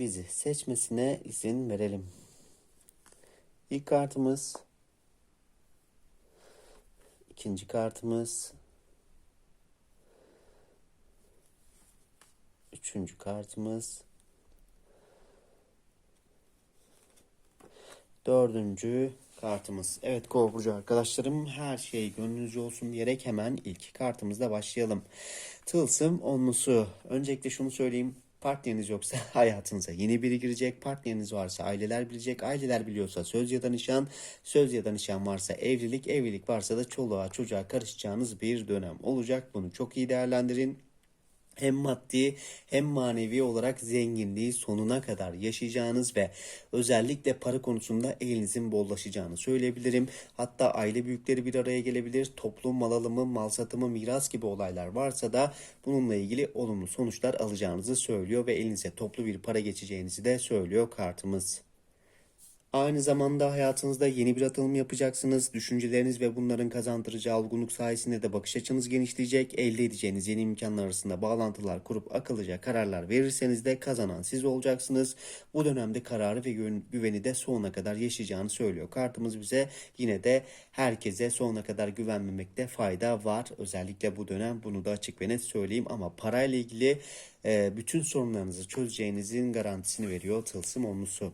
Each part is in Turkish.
bizi seçmesine izin verelim. İlk kartımız, ikinci kartımız, üçüncü kartımız, dördüncü kartımız. Evet Kova burcu arkadaşlarım her şey gönlünüzce olsun diyerek hemen ilk kartımızla başlayalım. Tılsım onlusu. Öncelikle şunu söyleyeyim. Partneriniz yoksa hayatınıza yeni biri girecek. Partneriniz varsa aileler bilecek. Aileler biliyorsa söz ya da nişan. Söz ya da nişan varsa evlilik. Evlilik varsa da çoluğa çocuğa karışacağınız bir dönem olacak. Bunu çok iyi değerlendirin hem maddi hem manevi olarak zenginliği sonuna kadar yaşayacağınız ve özellikle para konusunda elinizin bollaşacağını söyleyebilirim. Hatta aile büyükleri bir araya gelebilir. Toplum mal alımı, mal satımı, miras gibi olaylar varsa da bununla ilgili olumlu sonuçlar alacağınızı söylüyor ve elinize toplu bir para geçeceğinizi de söylüyor kartımız. Aynı zamanda hayatınızda yeni bir atılım yapacaksınız. Düşünceleriniz ve bunların kazandıracağı olgunluk sayesinde de bakış açınız genişleyecek. Elde edeceğiniz yeni imkanlar arasında bağlantılar kurup akıllıca kararlar verirseniz de kazanan siz olacaksınız. Bu dönemde kararı ve güven- güveni de sonuna kadar yaşayacağını söylüyor. Kartımız bize yine de herkese sonuna kadar güvenmemekte fayda var. Özellikle bu dönem bunu da açık ve net söyleyeyim ama parayla ilgili e, bütün sorunlarınızı çözeceğinizin garantisini veriyor Tılsım Onlusu.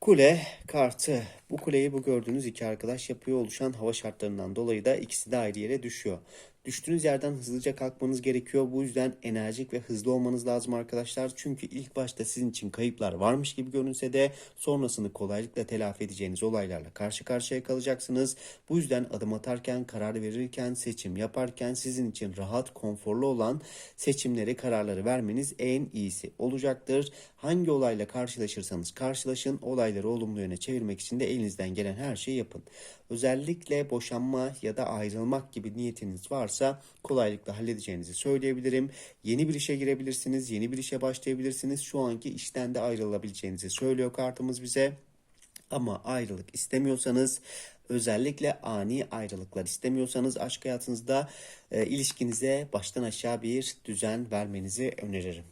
Kule kartı. Bu kuleyi bu gördüğünüz iki arkadaş yapıyor. Oluşan hava şartlarından dolayı da ikisi de ayrı yere düşüyor. Düştüğünüz yerden hızlıca kalkmanız gerekiyor. Bu yüzden enerjik ve hızlı olmanız lazım arkadaşlar. Çünkü ilk başta sizin için kayıplar varmış gibi görünse de sonrasını kolaylıkla telafi edeceğiniz olaylarla karşı karşıya kalacaksınız. Bu yüzden adım atarken, karar verirken, seçim yaparken sizin için rahat, konforlu olan seçimleri, kararları vermeniz en iyisi olacaktır. Hangi olayla karşılaşırsanız karşılaşın, olayları olumlu yöne çevirmek için de elinizden gelen her şeyi yapın. Özellikle boşanma ya da ayrılmak gibi niyetiniz varsa kolaylıkla halledeceğinizi söyleyebilirim. Yeni bir işe girebilirsiniz, yeni bir işe başlayabilirsiniz. Şu anki işten de ayrılabileceğinizi söylüyor kartımız bize. Ama ayrılık istemiyorsanız özellikle ani ayrılıklar istemiyorsanız aşk hayatınızda e, ilişkinize baştan aşağı bir düzen vermenizi öneririm.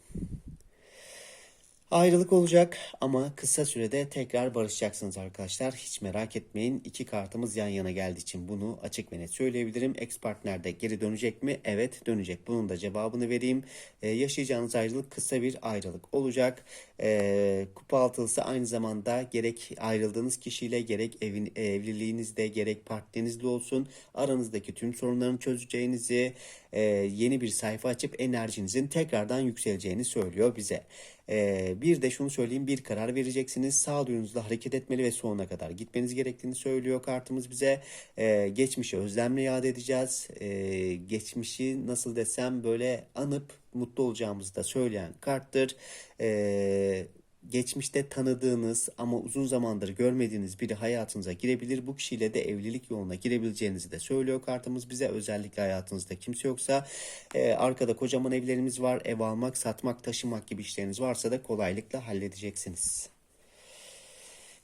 Ayrılık olacak ama kısa sürede tekrar barışacaksınız arkadaşlar. Hiç merak etmeyin. İki kartımız yan yana geldiği için bunu açık ve net söyleyebilirim. Ex partner de geri dönecek mi? Evet dönecek. Bunun da cevabını vereyim. Ee, yaşayacağınız ayrılık kısa bir ayrılık olacak. Ee, kupa altılısı aynı zamanda gerek ayrıldığınız kişiyle gerek evin, evliliğinizde gerek partnerinizle olsun aranızdaki tüm sorunların çözeceğinizi e, yeni bir sayfa açıp enerjinizin tekrardan yükseleceğini söylüyor bize. Ee, bir de şunu söyleyeyim bir karar vereceksiniz. Sağduyunuzla hareket etmeli ve sonuna kadar gitmeniz gerektiğini söylüyor kartımız bize. Ee, geçmişi özlemle yad edeceğiz. Ee, geçmişi nasıl desem böyle anıp mutlu olacağımızı da söyleyen karttır. Ee, geçmişte tanıdığınız ama uzun zamandır görmediğiniz biri hayatınıza girebilir. Bu kişiyle de evlilik yoluna girebileceğinizi de söylüyor kartımız bize. Özellikle hayatınızda kimse yoksa e, arkada kocaman evlerimiz var. Ev almak, satmak, taşımak gibi işleriniz varsa da kolaylıkla halledeceksiniz.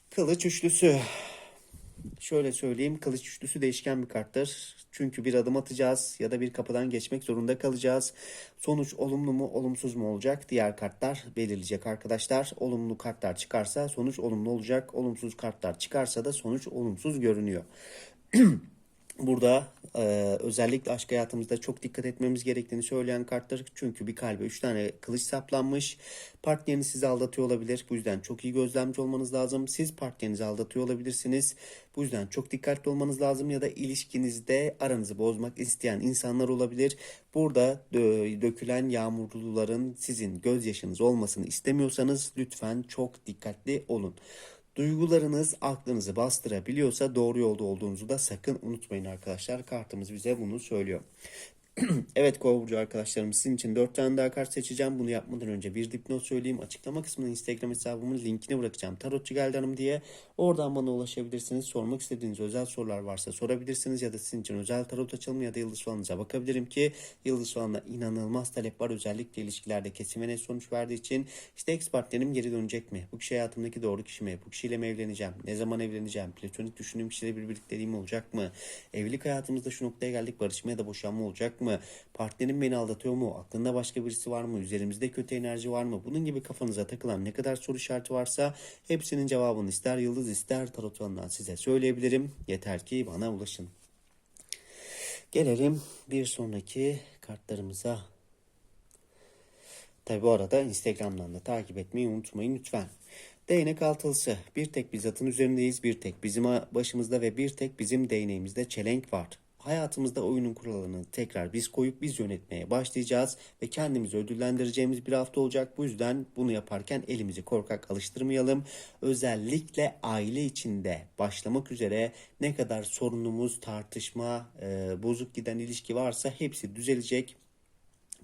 Kılıç üçlüsü. Şöyle söyleyeyim, kılıç üçlüsü değişken bir karttır. Çünkü bir adım atacağız ya da bir kapıdan geçmek zorunda kalacağız. Sonuç olumlu mu, olumsuz mu olacak? Diğer kartlar belirleyecek arkadaşlar. Olumlu kartlar çıkarsa sonuç olumlu olacak. Olumsuz kartlar çıkarsa da sonuç olumsuz görünüyor. Burada e, özellikle aşk hayatımızda çok dikkat etmemiz gerektiğini söyleyen kartlar. Çünkü bir kalbe 3 tane kılıç saplanmış. Partneriniz sizi aldatıyor olabilir. Bu yüzden çok iyi gözlemci olmanız lazım. Siz partnerinizi aldatıyor olabilirsiniz. Bu yüzden çok dikkatli olmanız lazım ya da ilişkinizde aranızı bozmak isteyen insanlar olabilir. Burada dö- dökülen yağmurluların sizin gözyaşınız olmasını istemiyorsanız lütfen çok dikkatli olun. Duygularınız aklınızı bastırabiliyorsa doğru yolda olduğunuzu da sakın unutmayın arkadaşlar. Kartımız bize bunu söylüyor. Evet Kova burcu arkadaşlarım sizin için 4 tane daha kart seçeceğim. Bunu yapmadan önce bir dipnot söyleyeyim. Açıklama kısmına Instagram hesabımın linkini bırakacağım. Tarotçu geldi hanım diye. Oradan bana ulaşabilirsiniz. Sormak istediğiniz özel sorular varsa sorabilirsiniz. Ya da sizin için özel tarot açılımı ya da yıldız falanıza bakabilirim ki yıldız falanına inanılmaz talep var. Özellikle ilişkilerde kesin ve net sonuç verdiği için işte ex partnerim geri dönecek mi? Bu kişi hayatımdaki doğru kişi mi? Bu kişiyle mi evleneceğim? Ne zaman evleneceğim? Platonik düşündüğüm kişiyle bir birlikteliğim olacak mı? Evlilik hayatımızda şu noktaya geldik. Barışma ya da boşanma olacak mı? Partnerim beni aldatıyor mu? Aklında başka birisi var mı? Üzerimizde kötü enerji var mı? Bunun gibi kafanıza takılan ne kadar soru işareti varsa hepsinin cevabını ister yıldız ister tarot falanından size söyleyebilirim. Yeter ki bana ulaşın. Gelelim bir sonraki kartlarımıza. Tabi bu arada Instagram'dan da takip etmeyi unutmayın lütfen. Değnek altılısı. Bir tek biz atın üzerindeyiz. Bir tek bizim başımızda ve bir tek bizim değneğimizde çelenk var. Hayatımızda oyunun kuralını tekrar biz koyup biz yönetmeye başlayacağız ve kendimizi ödüllendireceğimiz bir hafta olacak. Bu yüzden bunu yaparken elimizi korkak alıştırmayalım. Özellikle aile içinde başlamak üzere ne kadar sorunumuz, tartışma, e, bozuk giden ilişki varsa hepsi düzelecek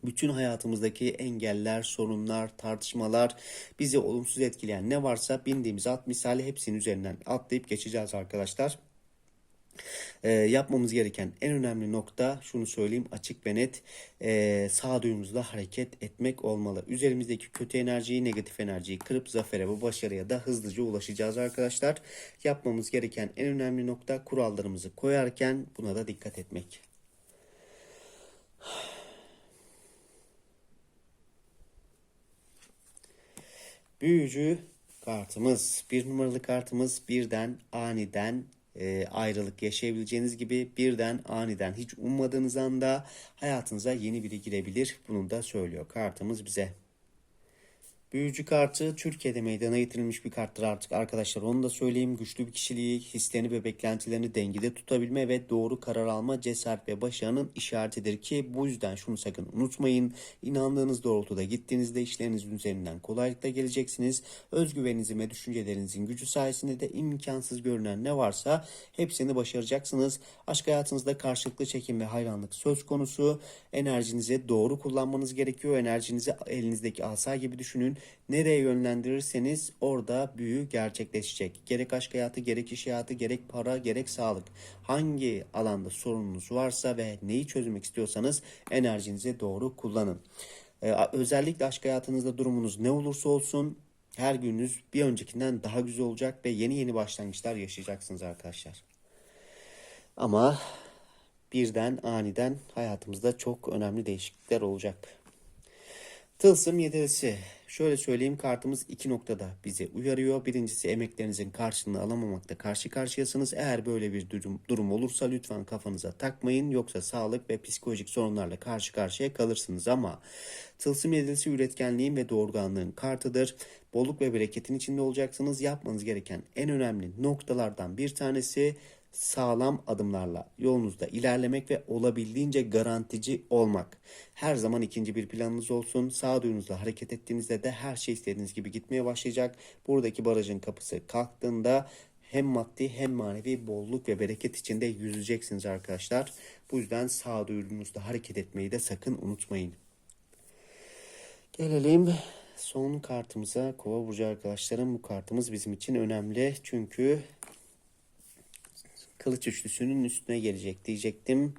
bütün hayatımızdaki engeller, sorunlar, tartışmalar, bizi olumsuz etkileyen ne varsa bindiğimiz at misali hepsinin üzerinden atlayıp geçeceğiz arkadaşlar. E, yapmamız gereken en önemli nokta şunu söyleyeyim açık ve net e, sağduyumuzla hareket etmek olmalı. Üzerimizdeki kötü enerjiyi, negatif enerjiyi kırıp zafere ve başarıya da hızlıca ulaşacağız arkadaşlar. Yapmamız gereken en önemli nokta kurallarımızı koyarken buna da dikkat etmek. Büyücü kartımız. Bir numaralı kartımız birden aniden e, ayrılık yaşayabileceğiniz gibi birden aniden hiç ummadığınız anda hayatınıza yeni biri girebilir. Bunu da söylüyor kartımız bize. Büyücü kartı Türkiye'de meydana getirilmiş bir karttır artık arkadaşlar. Onu da söyleyeyim. Güçlü bir kişiliği, hislerini ve beklentilerini dengede tutabilme ve doğru karar alma cesaret ve başarının işaretidir ki bu yüzden şunu sakın unutmayın. İnandığınız doğrultuda gittiğinizde işlerinizin üzerinden kolaylıkla geleceksiniz. Özgüveninizin ve düşüncelerinizin gücü sayesinde de imkansız görünen ne varsa hepsini başaracaksınız. Aşk hayatınızda karşılıklı çekim ve hayranlık söz konusu. Enerjinizi doğru kullanmanız gerekiyor. Enerjinizi elinizdeki asa gibi düşünün nereye yönlendirirseniz orada büyü gerçekleşecek. Gerek aşk hayatı, gerek iş hayatı, gerek para, gerek sağlık. Hangi alanda sorununuz varsa ve neyi çözmek istiyorsanız enerjinizi doğru kullanın. Ee, özellikle aşk hayatınızda durumunuz ne olursa olsun her gününüz bir öncekinden daha güzel olacak ve yeni yeni başlangıçlar yaşayacaksınız arkadaşlar. Ama birden aniden hayatımızda çok önemli değişiklikler olacak. Tılsım yedilisi. Şöyle söyleyeyim kartımız iki noktada bizi uyarıyor. Birincisi emeklerinizin karşılığını alamamakta karşı karşıyasınız. Eğer böyle bir durum, durum olursa lütfen kafanıza takmayın. Yoksa sağlık ve psikolojik sorunlarla karşı karşıya kalırsınız ama tılsım yedilisi üretkenliğin ve doğurganlığın kartıdır. Bolluk ve bereketin içinde olacaksınız. Yapmanız gereken en önemli noktalardan bir tanesi sağlam adımlarla yolunuzda ilerlemek ve olabildiğince garantici olmak. Her zaman ikinci bir planınız olsun. Sağduyunuzla hareket ettiğinizde de her şey istediğiniz gibi gitmeye başlayacak. Buradaki barajın kapısı kalktığında hem maddi hem manevi bolluk ve bereket içinde yüzeceksiniz arkadaşlar. Bu yüzden sağduyunuzla hareket etmeyi de sakın unutmayın. Gelelim son kartımıza. Kova burcu arkadaşlarım bu kartımız bizim için önemli. Çünkü kılıç üçlüsünün üstüne gelecek diyecektim.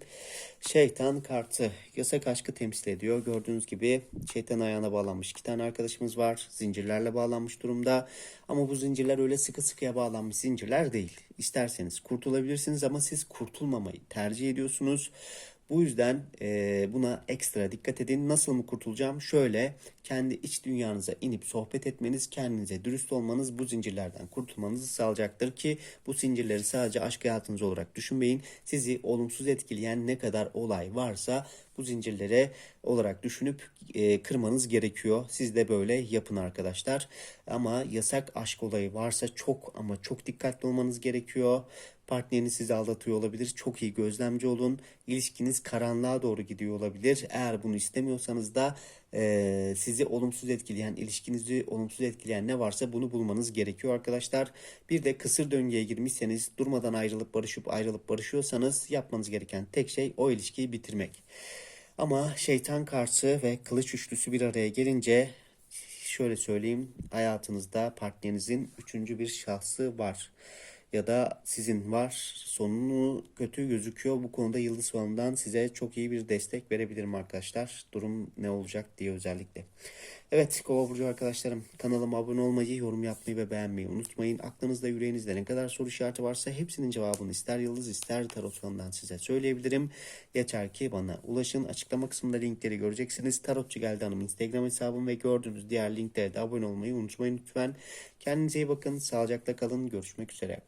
Şeytan kartı yasak aşkı temsil ediyor. Gördüğünüz gibi şeytan ayağına bağlanmış iki tane arkadaşımız var. Zincirlerle bağlanmış durumda. Ama bu zincirler öyle sıkı sıkıya bağlanmış zincirler değil. İsterseniz kurtulabilirsiniz ama siz kurtulmamayı tercih ediyorsunuz. Bu yüzden e, buna ekstra dikkat edin. Nasıl mı kurtulacağım? Şöyle kendi iç dünyanıza inip sohbet etmeniz, kendinize dürüst olmanız bu zincirlerden kurtulmanızı sağlayacaktır ki bu zincirleri sadece aşk hayatınız olarak düşünmeyin. Sizi olumsuz etkileyen ne kadar olay varsa bu zincirlere olarak düşünüp e, kırmanız gerekiyor. Siz de böyle yapın arkadaşlar. Ama yasak aşk olayı varsa çok ama çok dikkatli olmanız gerekiyor. Partneriniz sizi aldatıyor olabilir. Çok iyi gözlemci olun. İlişkiniz karanlığa doğru gidiyor olabilir. Eğer bunu istemiyorsanız da e, sizi olumsuz etkileyen, ilişkinizi olumsuz etkileyen ne varsa bunu bulmanız gerekiyor arkadaşlar. Bir de kısır döngüye girmişseniz, durmadan ayrılıp barışıp ayrılıp barışıyorsanız yapmanız gereken tek şey o ilişkiyi bitirmek. Ama şeytan kartı ve kılıç üçlüsü bir araya gelince şöyle söyleyeyim hayatınızda partnerinizin üçüncü bir şahsı var. Ya da sizin var. Sonunu kötü gözüküyor. Bu konuda Yıldız Falan'dan size çok iyi bir destek verebilirim arkadaşlar. Durum ne olacak diye özellikle. Evet Kova Burcu arkadaşlarım kanalıma abone olmayı, yorum yapmayı ve beğenmeyi unutmayın. Aklınızda yüreğinizde ne kadar soru işareti varsa hepsinin cevabını ister Yıldız ister Tarot Falan'dan size söyleyebilirim. Yeter ki bana ulaşın. Açıklama kısmında linkleri göreceksiniz. Tarotçu Geldi Hanım Instagram hesabım ve gördüğünüz diğer linklere de abone olmayı unutmayın lütfen. Kendinize iyi bakın. Sağlıcakla kalın. Görüşmek üzere.